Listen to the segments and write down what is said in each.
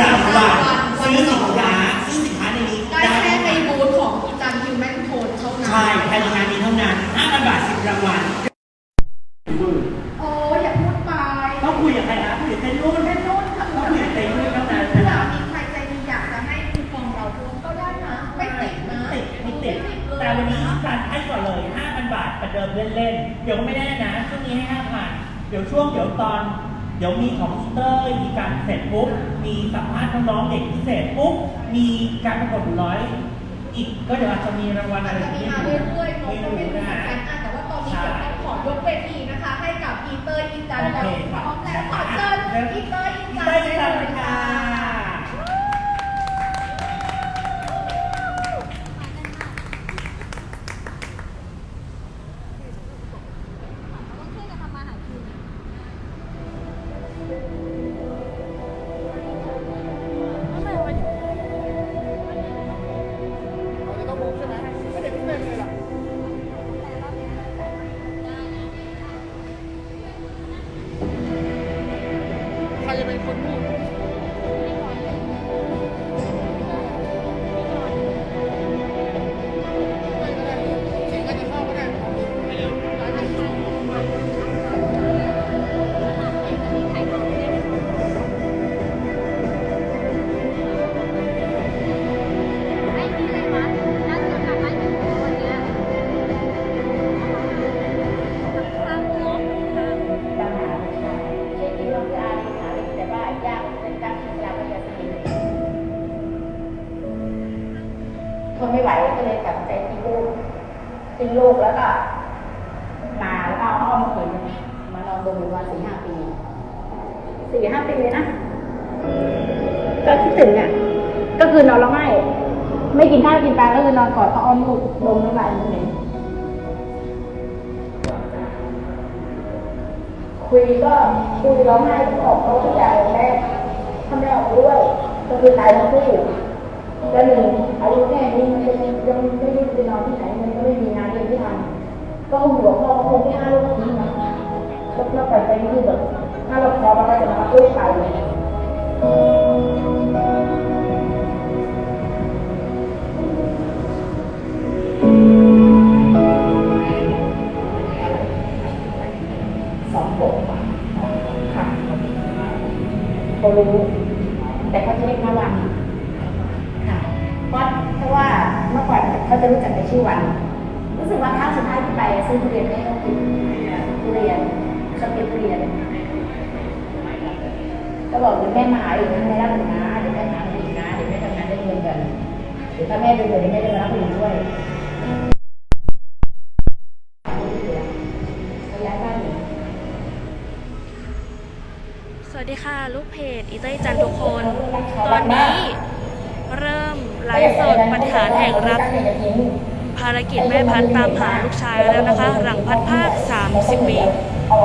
รางวัลซื้อสินค้าซื้อสินค้าในนี้ได้แค่ในบูธของอีจันฮิวแมนโทนเท่านั้นใช่ภายในงานนี้เท่านั้น5,000บาท10รางวัลโอ้อย่าพูดไปต้องคุยกับใครนะคุยกับเต้นรุ่นเป็นนู่นค่ะต้องคุยกับเต้นรุ่นเท่านั้นเผื่นะอครับมีใครใจดีอยากจะให้คูปองเราเพิ่มก็ได้นะ ไม่ติดนะไม่ติดไม่ติดเลยแต่วันนี้การให้ก่อนเลย 5,000 บาทประเดิมเล่นๆเดี๋ยวก็ไม่แน่นะช่วงนี้ให้5,000เดี๋ยวช่วงเดี๋ยวตอน เดี๋ยวมีของพิวเตอร์มีการเสร็จปุ๊บ มีสัมภาษณ์น้องๆเด็กพิเศษปุ๊บ มีการประกวดร้อย อีกก็เดี๋ยวอาจจะมีรางวัลอาอะจไรจะมีที่มาเรื่อยๆไม่ก็ไม่รู้เหมืนะอนกันอะแต่ว่าตอนนี้เดี๋ยวต้องขอยกเวทีนะคะ ให้กับอีเตอร์อินจันแล้วพร้อมแล้วขอเชิญอีเตอร์อินจันเร์ได้อีจันเลยค่ะ ก็เลยตัดใจทิ้งลูกทิ้งลูกแล้วก็มาแล้วก็เอาพ่อมาขืนมานอนโรงพยาบาลสี่ห้าปีสี่ห้าปีเลยนะก็คิดถึงอะ ก็คือนอนร้องไห้ไม่กินข้าวกินปลาก็คือนอนกอดพ่ออ้อมลูกลงน้ำลายมันเหม็นคุยก็คุยร้องไห้ก็ออกเขาทุกอย่างแม่ทำไม่ออกด้วยก็คือตายทั้งคู่ แล้วหนึ่งอายุแค่นี้มันยังยังไม่รู้จะนอนที่ไหนมันก็ไม่มีงานเรียนที่ทำก็หัวพ่อคงไม่ห้าลูกทิ้งนะแล้วเราปล่อยไปนี่คือแบบถ้าเราพอมันก็จะมารับลูกไปสองขวบค่ะเขารู้แต่เขาจะเรียกมาวันค่ะ เพราะเพราะว่าเมื่อก่อนเขาจะรู้จักในชื่อวัน รู้สึกว่าครั้งสุดท้ายที่ไปซื้อทุเรียนให้เขากินทุเรียนเขาเก็บทุเรียนก็บอกเดี๋ยวแม่มาหาอีกนะแม่รับหนูนะเดี๋ยวแม่มาหาอีกนะเดี๋ยวแม่ทำงานได้เงินกันเดี๋ยวถ้าแม่เป็นเงินเดี๋ยวแม่จะมารับหนูด้วยสวัสดีค่ะ ลูกเพจอีเตอร์จันทุกคน ตอนนี้เริ่ม ไลฟ์สดปฏิหาแห่งรัฐภารกิจแม่พัดตามหาลูกชายแล้วนะคะ หลังพัดภาค 30 ปี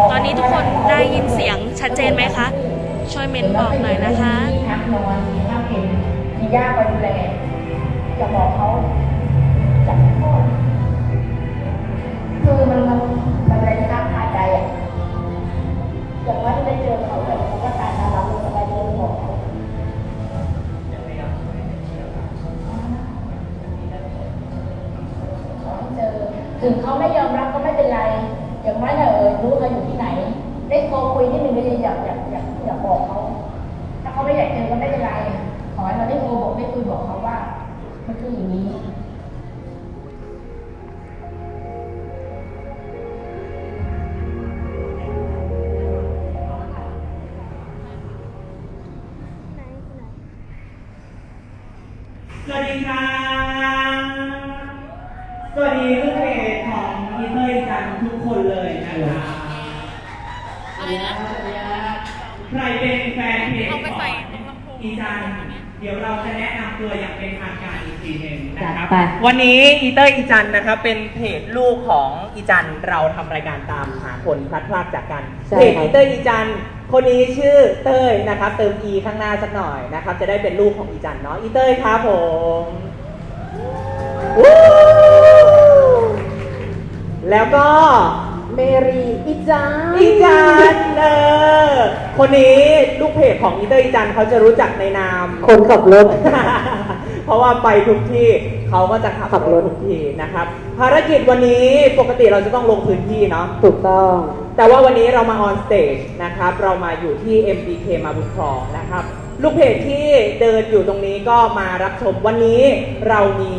ตอนนี้ทุกคนได้ยินเสียงชัดเจนไหมคะ ช่วยเมนบอกหน่อยนะคะมีพักนอนมีข้าวกินมีย่าคอยดูแลจะบอกเขาจับพ่อคือมัน วันนี้อีเตอร์อีจันนะครับเป็นเพจลูกของอีจันเราทำรายการตามหาคนพลัดพรากจากกันใช่เพจครับ อีเตอร์อีจันคนนี้ชื่อเต้ยนะครับเติม e ข้างหน้าสักหน่อยนะครับจะได้เป็นลูกของอีจันเนาะอีเต้ยครับผมวู้แล้วก็ เมรีอีจานอีจันเออคนนี้ลูกเพจของอีเตอร์อีจันเขาจะรู้จักในนาม คนขับรถ เพราะว่าไปทุกที่ เขาก็จะขับขับรถทุกที่นะครับ ภารกิจวันนี้ปกติเราจะต้องลงพื้นที่เนาะ ถูกต้อง แต่ว่าวันนี้เรามาออนสเตจนะครับ เรามาอยู่ที่ MBK มาบุญครองนะครับ ลูกเพจที่เดินอยู่ตรงนี้ก็มารับชมวันนี้เรามี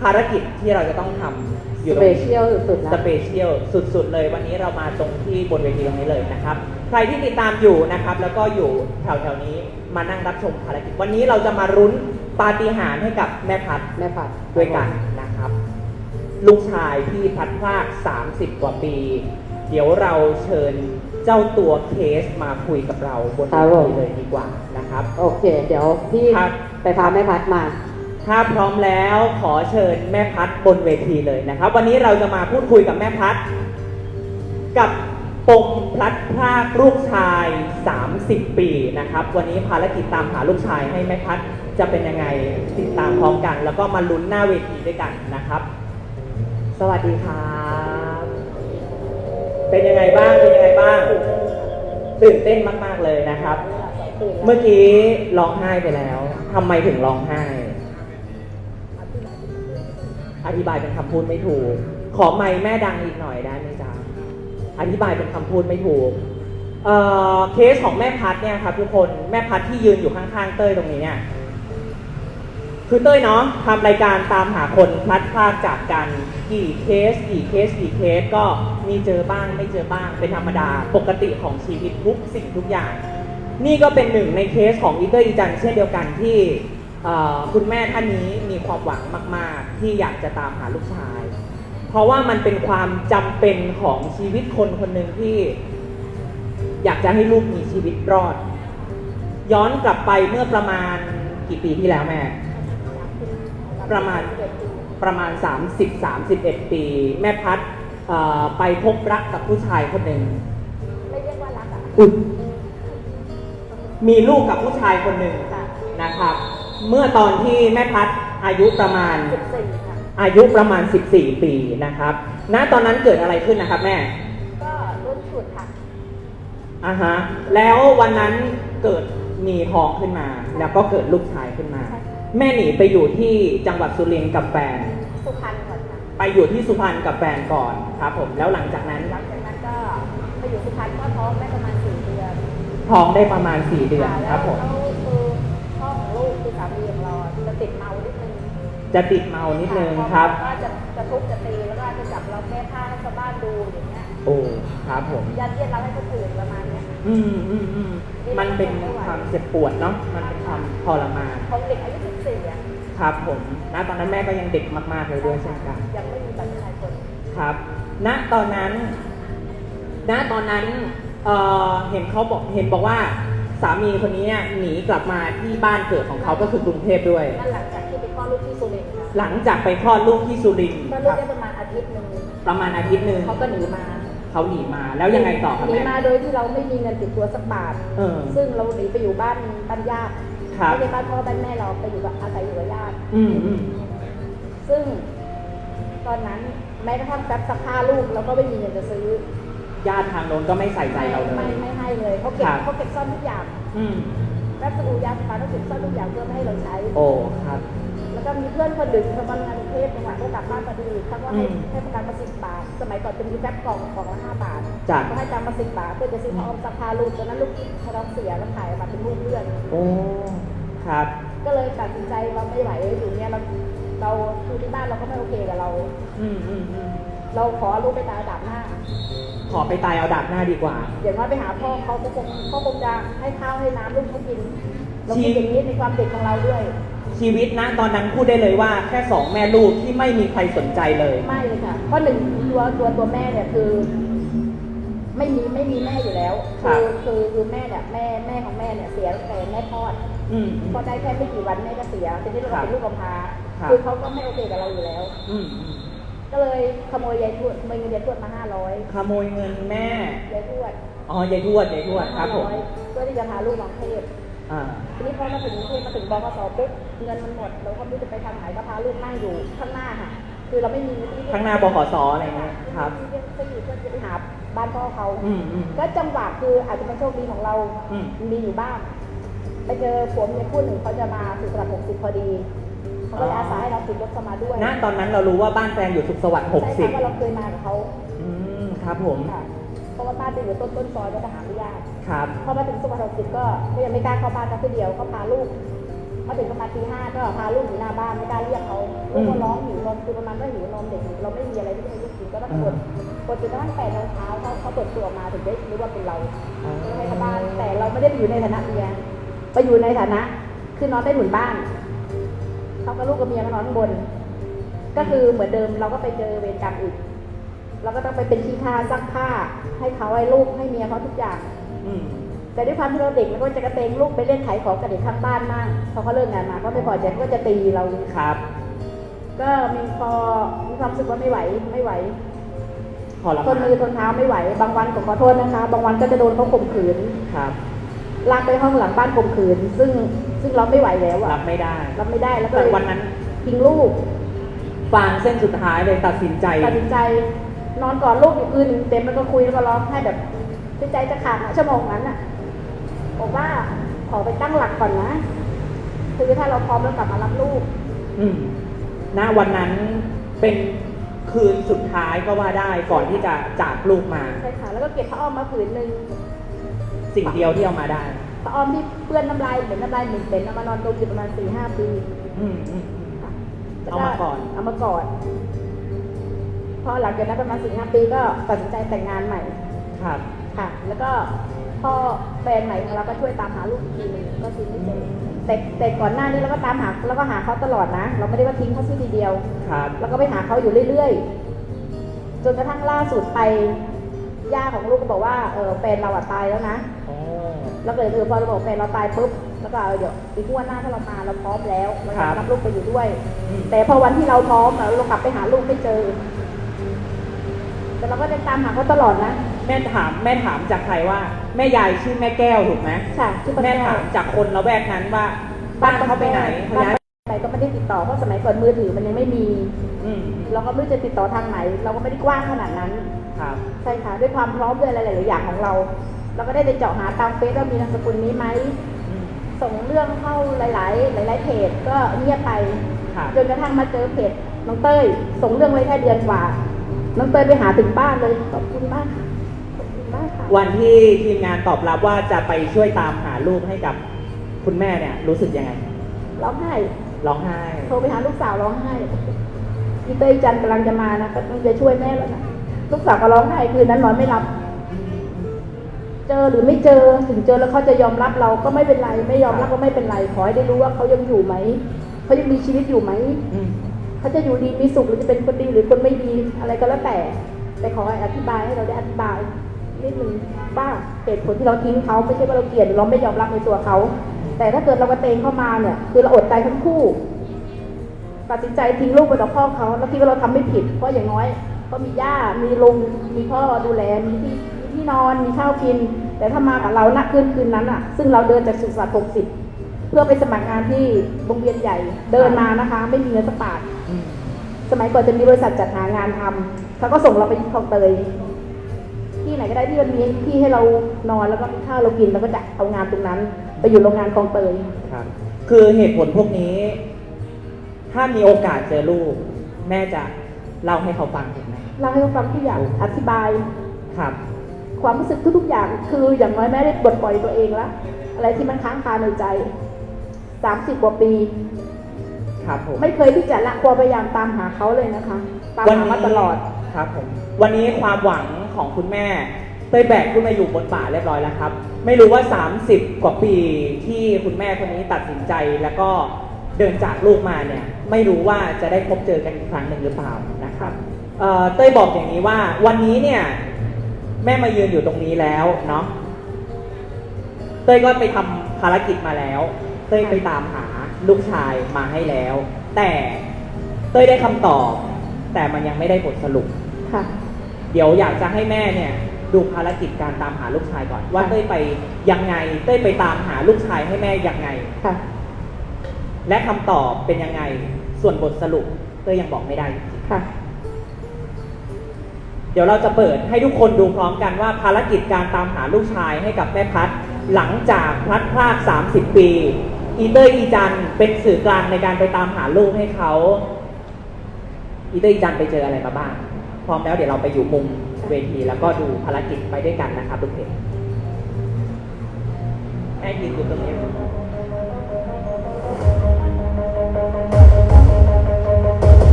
ภารกิจที่เราจะต้องทำอยู่สตรเปงนี้เชียลสุดๆนะ สเปเชียลสุดๆเลยวันนี้เรามาตรงที่บนเวทีตรงนี้เลยนะครับ ใครที่ติดตามอยู่นะครับ แล้วก็อยู่แถวๆนี้มานั่งรับชมภารกิจวันนี้เราจะมารุ้น ปาฏิหาริย์ให้กับแม่พัดแม่ผัดด้วยกันนะครับ ลูกชายที่พลัดพราก 30 กว่าปี เดี๋ยวเราเชิญเจ้าตัวเคสมาคุยกับเราบนเวทีเลยดีกว่านะครับ โอเค เดี๋ยวพี่ครับ ไปพาแม่พัดมา ถ้าพร้อมแล้วขอเชิญแม่พัดบนเวทีเลยนะครับ วันนี้เราจะมาพูดคุยกับแม่พัด กับปมพลัดพรากลูกชาย 30 ปีนะครับ วันนี้ภารกิจตามหาลูกชายให้แม่พัด จะเป็นยังไงติดตามพร้อมกัน แล้วก็มาลุ้นหน้าเวทีด้วยกันนะครับ สวัสดีครับเป็นยังไงบ้างเป็นยังไงบ้างตื่นเต้นมาก ๆเลยนะครับ เมื่อกี้ร้องไห้ไปแล้วทำไมถึงร้องไห้ อธิบายเป็นคำพูดไม่ถูก ขอไมค์แม่ดังอีกหน่อยได้ไหมจ๊ะอธิบายเป็นคำพูดไม่ถูกเเคสของแม่พัดเนี่ยครับทุกคนแม่พัดที่ยืนอยู่ข้างๆเต้ยตรงนี้เนี่ย คือเต้ยเนาะทำรายการตามหาคนพลัดพรากจากกันกี่เคสกี่เคสกี่เคสก็มีเจอบ้างไม่เจอบ้างเป็นธรรมดาปกติของชีวิตทุกสิ่งทุกอย่าง นี่ก็เป็นหนึ่งในเคสของอีเตอร์อีจันเช่นเดียวกันที่คุณแม่ท่านนี้มีความหวังมาก ๆ ที่อยากจะตามหาลูกชาย เพราะว่ามันเป็นความจำเป็นของชีวิตคนคนหนึ่งที่ อยากจะให้ลูกมีชีวิตรอด ย้อนกลับไปเมื่อประมาณกี่ปีที่แล้วแม่ ประมาณประมาณ 30 31 ปี แม่พัดเอ่อไปพบรักกับผู้ชายคนหนึ่งไม่เรียกว่ารักอะอุ๊ยมีลูกกับผู้ชายคนหนึ่งนะครับ เมื่อตอนที่แม่พัดอายุประมาณสิบสี่ค่ะอายุประมาณ 14 ปีนะครับ ณ ตอนนั้นเกิดอะไรขึ้นนะครับแม่ ก็รุ่นฉุดค่ะอ่าฮะ แล้ววันนั้นเกิดมีท้องขึ้นมา แล้วก็เกิดลูกชายขึ้นมาใช่ แม่หนีไปอยู่ที่จังหวัดสุรินทร์กับแฟน สุพรรณก่อนค่ะไปอยู่ที่สุพรรณกับแฟนก่อนครับผมแล้วหลังจากนั้นหลังจากนั้นก็ไปอยู่สุพรรณก็ท้องได้ประมาณสี่เดือนท้องได้ประมาณ4เดือนค่ะครับผมแล้วคือพ่อของลูกคือสามีของเราจะติดเมานิดนึงจะติดเมานิดนึงครับก็จะจะทุบจะตีแล้วก็จะจับเราแก้ผ้าให้ชาวบ้านดูอย่างเงี้ยโอ้ครับผมยัดเยียดเราให้คนอื่นประมาณเนี้ยอืมอืมอืมมันเป็นความเจ็บปวดเนาะมันเป็นความทรมานของเด็กอายุ 14อะครับผมณตอนนั้นแม่ก็ยังเด็กมาก ๆ เลยด้วยเช่นกันยังไม่มีบัตรประชาชนครับ ณตอนนั้น ณตอนนั้นเอ่อเห็นเขาบอกเห็นบอกว่าสามีคนนี้เนี่ยหนีกลับมาที่บ้านเกิดของเขาก็คือกรุงเทพด้วย นั่นหลังจากที่ไปคลอดลูกที่สุรินทร์ค่ะหลังจากไปคลอดลูกที่สุรินทร์คลอดคลูกรับ ได้ประมาณอาทิตย์หนึ่งประมาณอาทิตย์หนึ่งเขาก็หนีมาเขาหนีมาแล้วยังไงต่อครับหนีแม่มาโดยที่เราไม่มีเงินติดตัวสักบาท เออซึ่งเราหนีไปอยู่บ้านบ้านญาติ ครับ ไม่ใช่บ้านพ่อบ้านแม่เราไปอยู่กับอาศัยอยู่กับญาติอืมอืมซึ่ง ตอนนั้นแม้กระทั่งแป๊บซักผ้าลูกเราก็ไม่มีเงินจะซื้อญาติทางโน้นก็ไม่ใส่ใจเราเลไม่ย ไม่ให้เลยเขาเก็บครับ เขาเก็บซ่อนทุกอย่างอืมแป๊บสกูญาติฟ้าต้องเก็บซ่อนทุกอย่างเพื่อไม่ให้เราใช้ โอ้ครับแล้ว ก็มีเพื่อนคนหนึ่งเขาทำงานกรุงเทพจังหวัดก็กลับบ้านพอดีเขาก็ให้อืมให้ประกันมาสิบบาท สมัยก่อนจะมีแป๊บกล่องกล่องละห้าบาทจ้ะก็ให้จำมาสิบบาทเพื่อจะซื้อผ้าอ้อมซักผ้าลูกตอนนั้นลูกเขาท้องเสียแล้วถ่ายออกมาเป็นรูปเลือด โอ้ครับ ก็เลยตัดสินใจเราไม่ไหวอยู่เนี่ยเราเราคือที่บ้านเราก็ไม่โอเคกับเรา อืมอืมอืมเราขอลูกไปตายดับหน้า ขอไปตายเอาดาบหน้าดีกว่า อย่างน้อยไปหาพ่อเขาก็คงเขาคงจะให้ข้าวให้น้ำลูกเขากิน เราชีคิดอย่างนี้ในความเด็กของเราด้วย ชีวิตนะตอนนั้นพูดได้เลยว่าแค่สองแม่ลูกที่ไม่มีใครสนใจเลย ไม่เลยค่ะเพราะหนึ่งตัวตัวตัวแม่เนี่ยคือ ไม่มีไม่มีแม่อยู่แล้วครับคือคือคือแม่เนี่ยแม่แม่ของแม่เนี่ยเสียตั้งแต่แม่คลอดอืม พอได้แค่ไม่กี่วันแม่ก็เสียทีนี้เราครับเป็นลูกกำพร้าครับ คือเขาก็ไม่โอเคกับเราอยู่แล้ว อืมอืมก็เลยขโมยยายทวดขโมยเงินยายทวดมาห้าร้อยขโมยเงินแม่ยายทวดอ๋อยายทวดยายทวดครับผมเพื่อที่จะพาลูกมาเทพอ่า ทีนี้พอมาถึงกรุงเทพมาถึงบกสปุ๊บเงินมันหมดเราก็ไม่รู้จะไปทางไหนก็พาลูกนั่งอยู่ข้างหน้าค่ะ คือเราไม่มีที่ข้างหน้าบขสอะไรเงี้ยครับที่จะอยู่เพื่อจะไปหาบ้านพ่อเขาอืมอืมก็จังหวะคืออาจจะเป็นโชคดีของเราอืมมีอยู่บ้างไปเจอผัวเมียคู่หนึ่งเขาจะมาสุดสลับหกสิบพอดีเขาก็เลยอาสาให้เราติดรถเข้ามาด้วยณตอนนั้นเรารู้ว่าบ้านแฟนอยู่สุขสวัสดิ์หกใช่สิบค่ะว่าเราเคยมากับเขาอืมครับผมค่ะ เพราะว่าบ้านจะอยู่ต้นต้นซอยก็จะหาไม่ยากครับพอมาถึงสุขสวัสดิ์หกสิบก็ก็ยังไม่กล้าเข้าบ้านกันทีเดียวเขาพาลูกมาถึงประมาณตีห้าก็พาลูกอยู่หน้าบ้านไม่กล้าเรียกเขาลูกก็ร้องหิวนมคือประมาณว่าหิวนมเด็กเราไม่มีอะไรที่จะให้ลูกกินก็ต้องกดกดจนกระทั่งแปดโมงเช้าเขาเขาเปิดตัวออกมาถึงได้รู้ว่าเป็นเราก็ให้เขาบ้านแต่เราไม่ได้ไปอยู่ในฐานะเมียไปอยู่ในฐานะ คือนอนใต้ถุนบ้านเขากับลูกกับเมียมานอนข้างบน ก็คือเหมือนเดิมเราก็ไปเจอเวรกรรมอีก เราก็ต้องไปเป็นขี้ข้าซักผ้า ให้เขาให้ลูกให้เมียเขาทุกอย่างอืมแต่ด้วยความที่เราเด็กเราก็จะกระเตงลูกไปเล่นขายของกับเด็กข้างบ้านมากพอเขาเลิกงานมาก็ไม่พอใจเขาก็จะตีเราครับ ก็มีพอมีความรู้สึกว่าไม่ไหวไม่ไหวพอละทนมือทนเท้าไม่ไหว บางวันก็ขอโทษนะคะ บางวันก็จะโดนเขาข่มขืนครับลากไปห้องหลังบ้านข่มขืน ซึ่งซึ่งเราไม่ไหวแล้วอะรับไม่ได้ รับไม่ได้แล้วก็แต่เลยวันนั้นทิ้งลูกฟางเส้นสุดท้ายเลยตัดสินใจตัดสินใจ นอนกอดลูกอยู่คืนหนึ่งเต็มแล้วก็คุยแล้วก็ร้องไห้แบบใจจะขาดอะชั่วโมงนั้นอะบอกว่าขอไปตั้งหลักก่อนนะคือถ้าเราพร้อมแล้วกลับมารับลูก อืมณวันนั้นเป็นคืนสุดท้ายก็ว่าได้ก่อนที่จะจากลูกมาใช่ค่ะแล้วก็เก็บผ้าอ้อมมาผืนหนึ่งสิ่งเดียวที่เอามาได้ผ้าอ้อมที่เปื้อนน้ำลายเหมือนน้ำลายเหม็นเป็นเอามานอนดมอยู่ประมาณสี่ห้าปีอืมอืมค่ะเอามาก่อนเอามาก่อน พอหลังจากนั้นประมาณสี่ห้าปีก็ตัดสินใจแต่งงานใหม่ครับค่ะ แล้วก็พ่อแฟนใหม่ของเราก็ช่วยตามหาลูกอีกทีหนึงก็คือไม่เจอแต่แต่ก่อนหน้านี้เราก็ตามหาแล้วก็หาเขาตลอดนะ เราไม่ได้ว่าทิ้งเขาซิทีเดียว ครับแล้วก็ไปหาเขาอยู่เรื่อยๆ จนกระทั่งล่าสุดไปย่าของลูกก็บอกว่าเออแฟนเราอะตายแล้วนะโอ้แล้วก็เลยเออพอเราบอกแฟนเราตายปุ๊บแล้วก็เอาเดี๋ยวอีกงวดหน้าถ้าเรามาเราพร้อมแล้วเราจะรับลูกไปอยู่ด้วย อืมแต่พอวันที่เราพร้อมอะเรากลับไปหาลูกไม่เจอ แต่เราก็ยังตามหาเขาตลอดนะ แม่ถามแม่ถามจากใครว่า แม่ยายชื่อแม่แก้วถูกไหมค่ะที่ป้าแม่แก้วถามจากคนละแวกนั้นว่าบ้านเขาไปไหนเขาบ้านย้ายไปไหนก็ไม่ได้ติดต่อเพราะสมัยก่อนมือถือมันยังไม่มี อืมเราก็ไม่รู้จะติดต่อทางไหน เราก็ไม่ได้กว้างขนาดนั้น ครับ ใช่ค่ะด้วยความพร้อมด้วยอะไรหลายๆอย่างของเรา เราก็ได้ไปเจาะหาตามเฟซว่ามีนามสกุลนี้ไหมอืมส่งเรื่องเข้าหลาย ๆ หลาย ๆ เพจก็เงียบไป ครับจนกระทั่งมาเจอเพจน้องเต้ย ส่งเรื่องไว้แค่เดือนกว่า น้องเต้ยไปหาถึงบ้านเลย ขอบคุณมากค่ะขอบคุณมากค่ะวันที่ทีมงานตอบรับว่าจะไปช่วยตามหาลูกให้กับคุณแม่เนี่ย รู้สึกยังไงร้องไห้ ร้องไห้ โทรไปหาลูกสาวร้องไห้พี่เต้ยจันทร์กำลังจะมานะก็ต้องจะช่วยแม่แล้วนะ ลูกสาวก็ร้องไห้คืนนั้นนอนไม่หลับ เจอหรือไม่เจอถึงเจอแล้วเขาจะยอมรับเราก็ไม่เป็นไร ไม่ยอมรับก็ไม่เป็นไร ขอให้ได้รู้ว่าเขายังอยู่ไหม เขายังมีชีวิตอยู่ไหม อืม เขาจะอยู่ดีมีสุขหรือจะเป็นคนดีหรือคนไม่ดีอะไรก็แล้วแต่ แต่ขออธิบายให้เราได้อธิบายนิดนึงว่าเหตุผลที่เราทิ้งเขาไม่ใช่ว่าเราเกลียดเราไม่ยอมรับในตัวเขาแต่ถ้าเกิดเรากระเตงเข้ามาเนี่ยคือเราอดใจทั้งคู่ตัดสินใจทิ้งลูกไปกับพ่อเขาแล้วคิดว่าเราทำไม่ผิดเพราะอย่างน้อยก็มีย่ามีลุงมีพ่อดูแลมีที่มีที่นอนมีข้าวกิน แต่ถ้ามากับเราณคืนคืนนั้นอะ ซึ่งเราเดินจากสุสานหกสิบเพื่อไปสมัครงานที่โรงเรียนใหญ่ เดินมานะคะ ไม่มีเงินสักบาท สมัยก่อนจะมีบริษัทจัดหางานทำเขาก็ส่งเราไปที่คลองเตยที่ไหนก็ได้ที่มันมีที่ให้เรานอนแล้วก็มีข้าวเรากินเราก็จะเอางานตรงนั้น ไปอยู่โรงงานคลองเตยครับ คือเหตุผลพวกนี้ ถ้ามีโอกาสเจอลูก แม่จะเล่าให้เขาฟังถูกไหมเราให้เขาฟังทุกอย่างอธิบายครับ ความรู้สึกทุกๆอย่าง คืออย่างน้อยแม่ได้ปลดปล่อยตัวเองแล้วอะไรที่มันค้างคาในใจสามสิบกว่าปี ครับผม ไม่เคยที่จะละความพยายามตามหาเขาเลยนะคะ ตามหามาตลอด ครับผม วันนี้ความหวังของคุณแม่เต้ยแบกขึ้นมาอยู่บนบ่าเรียบร้อยแล้วครับ ไม่รู้ว่า 30 กว่าปีที่คุณแม่คนนี้ตัดสินใจแล้วก็เดินจากลูกมาเนี่ย ไม่รู้ว่าจะได้พบเจอกันอีกครั้งหนึ่งหรือเปล่านะครับเอ่อเต้ยบอกอย่างนี้ว่า วันนี้เนี่ย แม่มายืนอยู่ตรงนี้แล้วเนาะเต้ยก็ไปทำภารกิจมาแล้ว เต้ยไปตามหา ลูกชายมาให้แล้ว แต่เต้ยได้คำตอบ แต่มันยังไม่ได้บทสรุป ค่ะ เดี๋ยวอยากจะให้แม่เนี่ย ดูภารกิจการตามหาลูกชายก่อน ว่าค่ะเต้ยไปยังไง เต้ยไปตามหาลูกชายให้แม่ยังไง ค่ะ และคำตอบเป็นยังไง ส่วนบทสรุป เต้ยยังบอกไม่ได้จริงค่ะ ๆเดี๋ยวเราจะเปิดให้ทุกคนดูพร้อมกันว่าภารกิจการตามหาลูกชายให้กับแม่พัดหลังจากพลัดพราก 30 ปี อีเตอร์อีจันเป็นสื่อกลางในการไปตามหาลูกให้เขา อีเตอร์อีจันไปเจออะไรมาบ้าง พร้อมแล้วเดี๋ยวเราไปอยู่มุมเวทีแล้วก็ดูภารกิจไปด้วยกันนะครับทุกเพจแม่ยืนอยู่ตรงนี้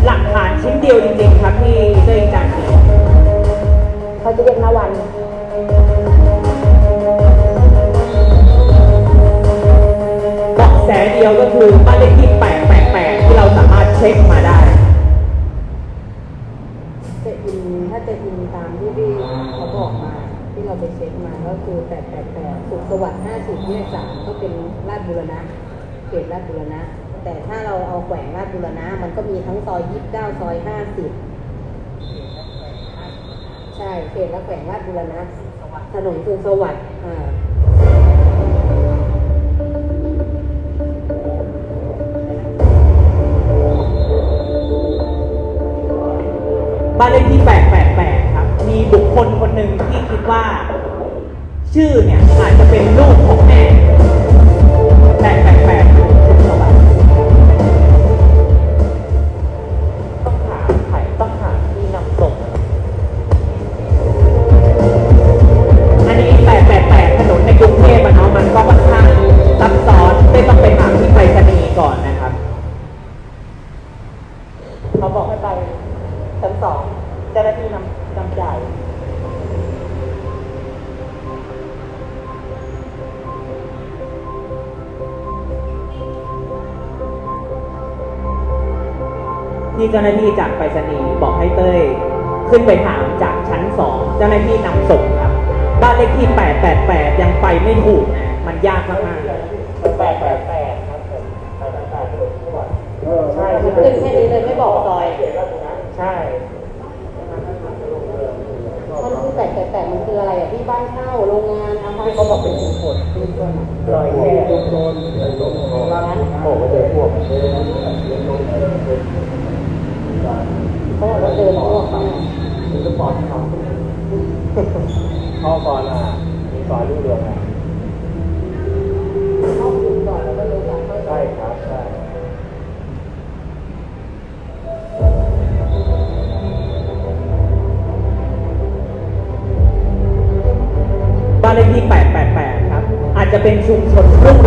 หลักฐานชิ้นเดียวจริงๆครับที่เตอร์อีจันเขาจะเรียกนาวัน แสเดียวก็คือบ้านเลขที่888ที่เราสามารถเช็คมาได้จะอินถ้าจะอินตามที่พี่เขาบอกมา ที่เราไปเช็คมาก็คือ888สุขสวัสดิ์50แยกสามก็เป็นลาดบุรณะเขตลาดบุรณะ แต่ถ้าเราเอาแขวงลาดบุรณะ มันก็มีทั้งซอย29ซอย50ใช่เขตและแขวงลาดบุรณะถนนสุขสวัสดิ์อ่า บ้านเลขที่ 888 ครับ มีบุคคลคนหนึ่งที่คิดว่า ชื่อเนี่ยอาจจะเป็นลูกของแม่888สุขสวัสดิ์ต้องถามใครต้องถาที่นำส่งอันนี้ 888 ถนนในกรุงเทพอะเนาะมันก็ค่อนข้างซับซ้อนไม่ต้องไปถาที่ไปรษณีย์ก่อนนะครับ เขาบอกให้ไปชั้นสอง เจ้าหน้าที่นำนำจ่ายที่เจ้าหน้าที่จากไปรษณีย์บอกให้เต้ย ขึ้นไปถามจากชั้นสองเจ้าหน้าที่นำส่งครับ บ้านเลขที่ 888 ยังไปไม่ถูกนะมันยากมากๆ888ครับผม888ใช่ขึ้นแค่นี้เลยไม่บอกซอย ใช่ มันคือ แปดแปดแปดมันคืออะไรอะที่บ้านเช่าโรงงานอาคารเขาบอกเป็นชุมชนชุมชนลอยแค่ชุมชนร้านโอ้โหเจอพวกเขาบอกว่าเดินพวกมามีสปอร์ตเขาเข้อก่อนอะมีซอยลูกเรืองอะ อ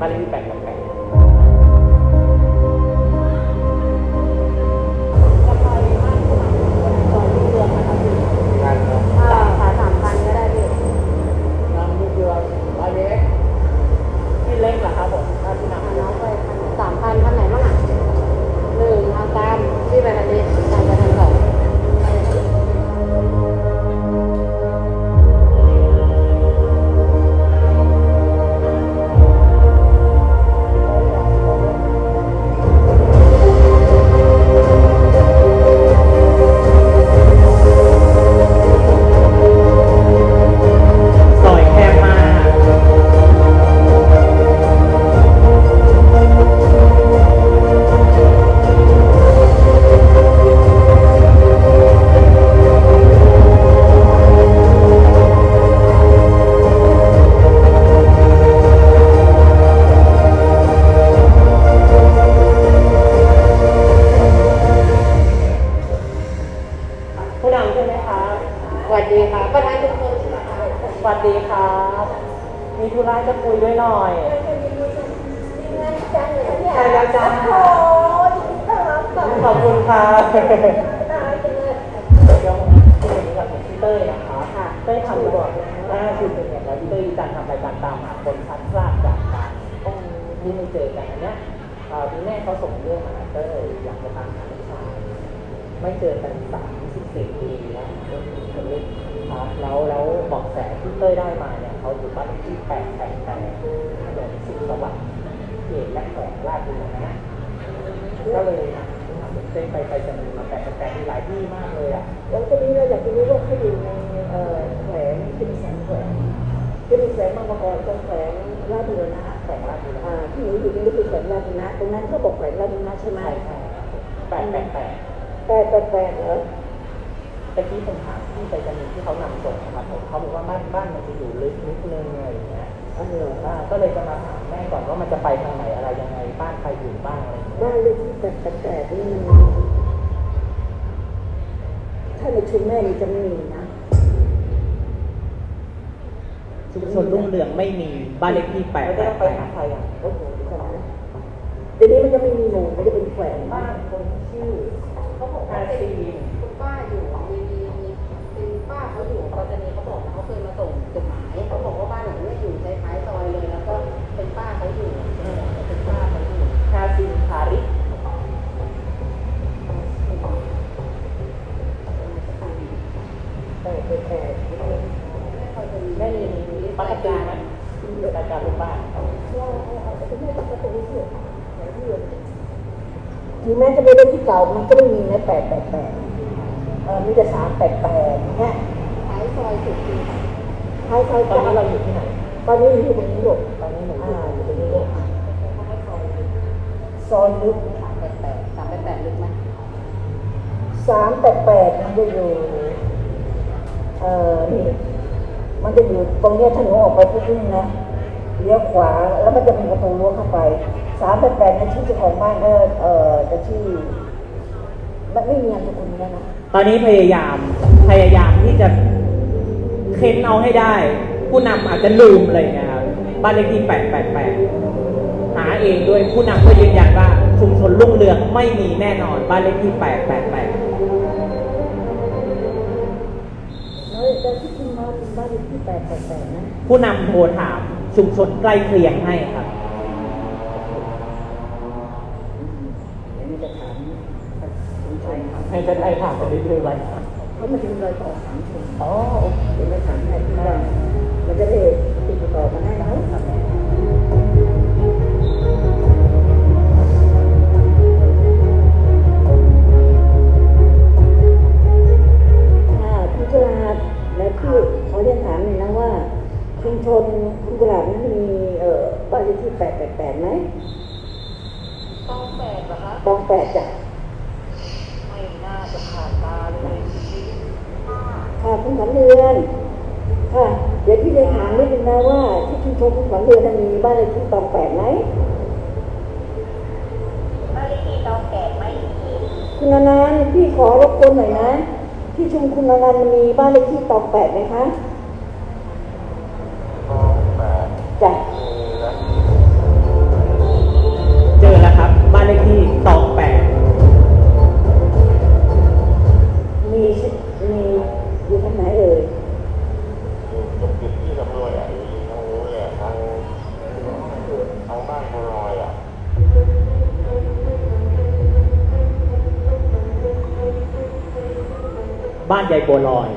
บ้านเลขที่แปดแป ก็เลยเต้ยไปไปจะมีมาแปดแปดมีหลายที่มากเลยอะแล้วทีนี้เราอยากจะรู้ว่าเขาอยู่ในเอ่อแขวงเป็นแสงแขวงเป็นแสงบางประกอบตรงแขวงลาดบุรณะแขวงลาดบุรณะอ่าที่หนูอยู่นี่ก็คือแขวงลาดบุรณะตรงนั้นเขาบอกแขวงลาดบุรณะใช่ไหมใช่ใช่แปดแปดแปดแปดแปดแปดเหรอตะกี้ผมถามที่ไปจะมีที่เขานำส่งนะครับผมเขาบอกว่าบ้านบ้านมันจะอยู่ลึกนิดนึงอะไรอย่างเงี้ย อ๋อเหรออ่าก็เลยจะมาถามแม่ก่อนว่ามันจะไปทางไหนอะไรยังไงบ้านใครอยู่บ้างอะไรอย่างเงี้ยบ้านเลขที่แปดแปดแปดนี่ถ้าในชุมแม่นี่จะไม่มีนะชุมชนรุ่งเรืองไม่มีบ้านเลขที่แปดแปดแปดใครอะโอ้โหเดี๋ยวก่อนนะเดี๋ยวนี้มันจะไม่มีหมู่มันจะเป็นแขวงบ้านคนชื่อเขาบอกว่าอาเป็นซีนคุณป้าอยู่มีมีมีเป็นป้าเขาอยู่ปัตตานีเขาบอกว่าเขาเคยมาส่งจดหมายเขาบอกว่าบ้านหลังเนี้ยอยู่ท้ายๆซอยเลย แล้วก็เป็นป้าเขาอยู่เออเป็นป้าเขาอยู่ คาซินคาริ แปดแปดแปด แม่มีปากกาไหมปากกาลูกบ้าน ถึงแม้จะไม่ได้ที่ เก่ามันก็ไม่มีนะแปดแปดแปดเออมีแต่สามแปดแปดเนี่ยท้ายซอยสุดคือท้ายซอยตอนนี้เราอยู่ที่ไหนตอนนี้อยู่ตรงนี้ลูกตอนนี้หนูออ่ายู่อยู่ตรงนี้ลูกซอยลึกสามแปดแปดสามแปดแปดลึกไหมสามแปดแปดมันจะอยู่เอ่อนี่มันจะอยู่ตรงเนี้ยถ้าหนูออกไปปุ๊บนี่นะเลี้ยวขวาแล้วมันจะมีประตูรั้วเข้าไปสามแปดแปดในชื่อเจ้าของบ้านก็เอ่อจะชื่อ มันไม่มีนามสกุลเนี้ยนะตอนนี้พยายามพยายามที่จะเค้นเอาให้ได้ ผู้นำอาจจะลืมอะไรอย่างเงี้ยครับบ้านเลขที่แปดแปดแปดหาเองด้วยผู้นำก็ยืนยันว่า ชุมชนรุ่งเรืองไม่มีแน่นอนบ้านเลขที่แปดแปดแปดแล้วแต่ที่จริงมาเป็นบ้านเลขที่แปดแปดแปดนะ ผู้นำโทรถามชุมชนใกล้เคียงให้ครับ ให้เป็นไอ้ถามไปเรื่อยๆไรเขามาถึงรอยต่อสามคนอ๋อเดี๋ยวมาถามให้ที่บ้านมันจะได้ติดต่อมาให้เขาค่ะคุณกุหลาและพี่ขอเรียนถามหน่อยนะว่าชุมชนคุณกุหลาบนั้นมีเอ่อบ้านเลขที่แปดแปดแปดไหมต้องแปดเหรอคะตองแปดจ้ะ ไม่น่าจะผ่านตาเลย ค่ะคุณขวัญเรือนค่ะเดี๋ยวพี่จะถามนิดนึงนะว่าที่ชุมชนคุณขวัญเรือนนั้นมีบ้านเลขที่ตองแปดไหมบ้านเลขที่ต้องแปดไม่มีคุณอนันต์พี่ขอรบกวนหน่อยนะ ที่ชุมคุณอนันต์มีบ้านเลขที่ตองแปดไหมคะจ้ะ บ้านใหญ่บัวลอย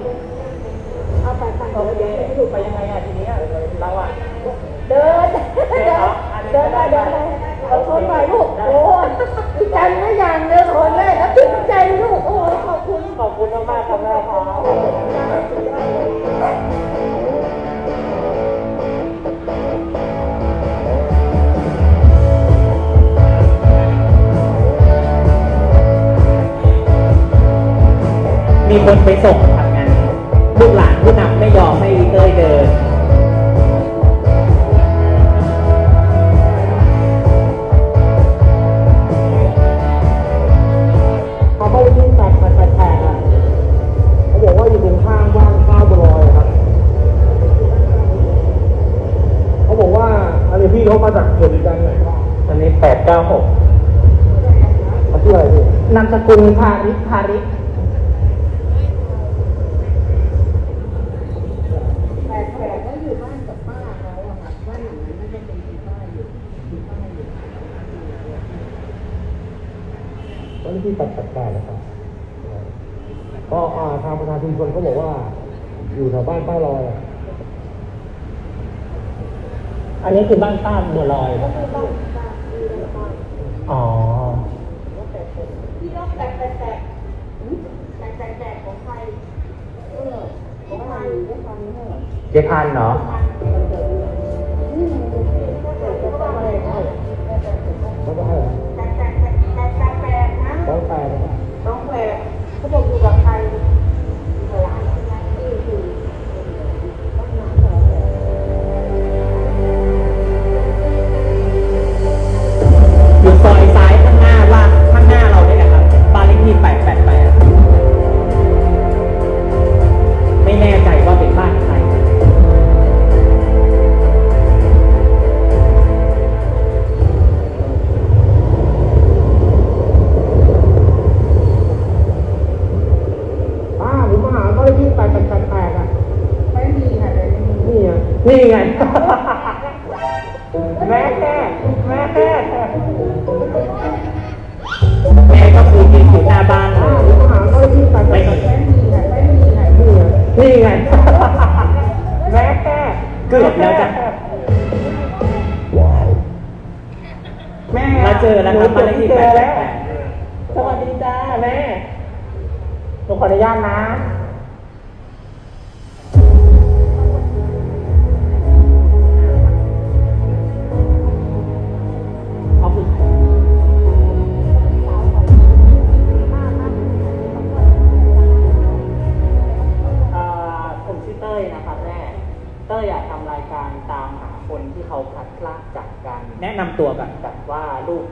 ที่ตัดตัดการนะครับก็อ่าทางประธานชุมชนเขาบอกว่า อยู่แถวบ้านป้าลอยอะอันนี้คือบ้านป้าบัวลอย อ๋อที่รอบแตกแตกแตกแตกแตกแตกของใครเออของใครได้ฟังเนอะเจ๊พันเนาะ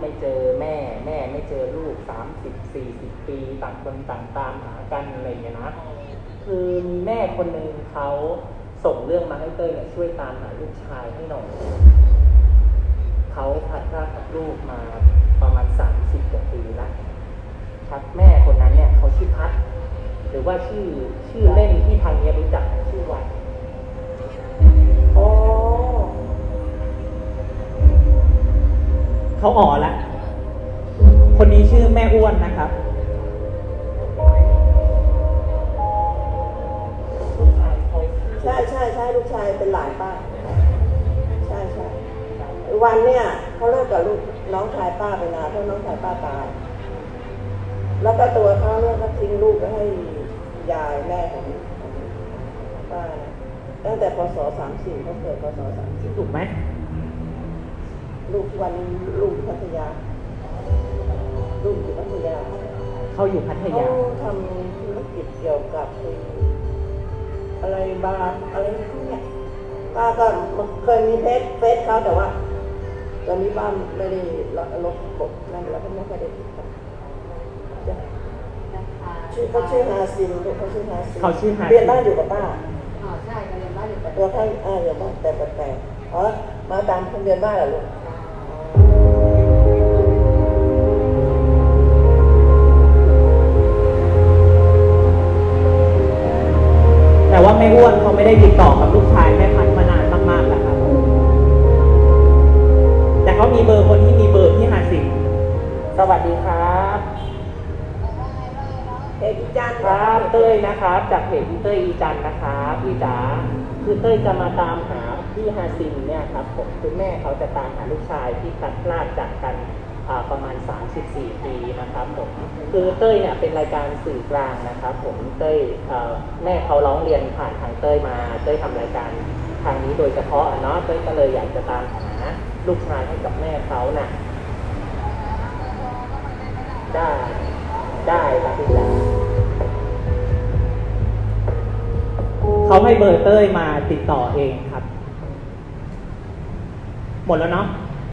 ไม่เจอแม่ แม่ไม่เจอลูกสามสิบสี่สิบปีต่างคนต่างตามหากันอะไรอย่างเงี้ยนะคือมีแม่คนหนึ่งเขาส่งเรื่องมาให้เต้ยเนี่ยช่วยตามหาลูกชายให้หน่อยเขาพัดพรากกับลูกมาประมาณสามสิบกว่าปีแล้วครับแม่คนนั้นเนี่ยเขาชื่อพัดหรือว่าชื่อชื่อเล่นที่ทางเนี้ยรู้จักชื่อวันโอ้ เขาอ่อละ คนนี้ชื่อแม่อ้วนนะครับ ใช่ใช่ใช่ลูกชายเป็นหลานป้า ใช่ใช่วันเนี่ยเขาเลิกกับลูกน้องชายป้าไปนานเพราะน้องชายป้าตาย แล้วก็ตัวเขาเนี่ยเขาทิ้งลูกไปให้ยายแม่ของของป้านะตั้งแต่พศสามสี่เขาเกิดพศสามสี่ถูกไหม ลูกวันลูกพัทยา ลูกอยู่พัทยาเขาอยู่พัทเขายา ทำธุรกิจเกี่ยวกับ อะไรบาร์อะไรพวกเนี้ยป้าก็เคยมีเฟซเฟซเขาแต่ว่า ตอนนี้ป้าไม่ได้ลบกบนั่นแล้วก็ไม่ค่อยได้ติดตามจ้ะชื่อเขาชื่อฮาซินลูกเขาชื่อฮาซินเขาชื่อฮาซิน เรียนบ้านอยู่กับป้า อ๋อใช่ค่ะเรียนบ้านอยู่แต่ตัวท่านอ่าเรียนบ้านแต่แต่แต่อ๋อมาตามคนเรียนบ้านเหรอลูก ไม่ได้ติดต่อกับลูกชายแม่พันธุ์มานานมากๆแล้วครับ แต่เขามีเบอร์คนที่มีเบอร์ที่หาสิงสวัสดีครับเอกจันทร์ครับเต้ยนะครับ จากเพจพี่เต้ยอีจันทร์นะครับพี่จ๋าคือเต้ยจะมาตามหาพี่ฮาซินเนี่ยครับผมคือแม่เขาจะตามหาลูกชายที่พลัดพรากจากกันอ่า ประมาณ 34 ปีนะครับผมคือเต้ยเนี่ยเป็นรายการสื่อกลางนะครับ ผมเต้ยแม่เขาร้องเรียนผ่านทางเต้ยมาเต้ยทำรายการทางนี้โดยเฉพาะอะเนาะเต้ยก็เลยอยากจะตามหาลูกชายให้กับแม่เขาน่ะได้ได้ครับพี่จ๋าเขาให้เบอร์เต้ยมาติดต่อเองครับ หมดแล้วเนาะ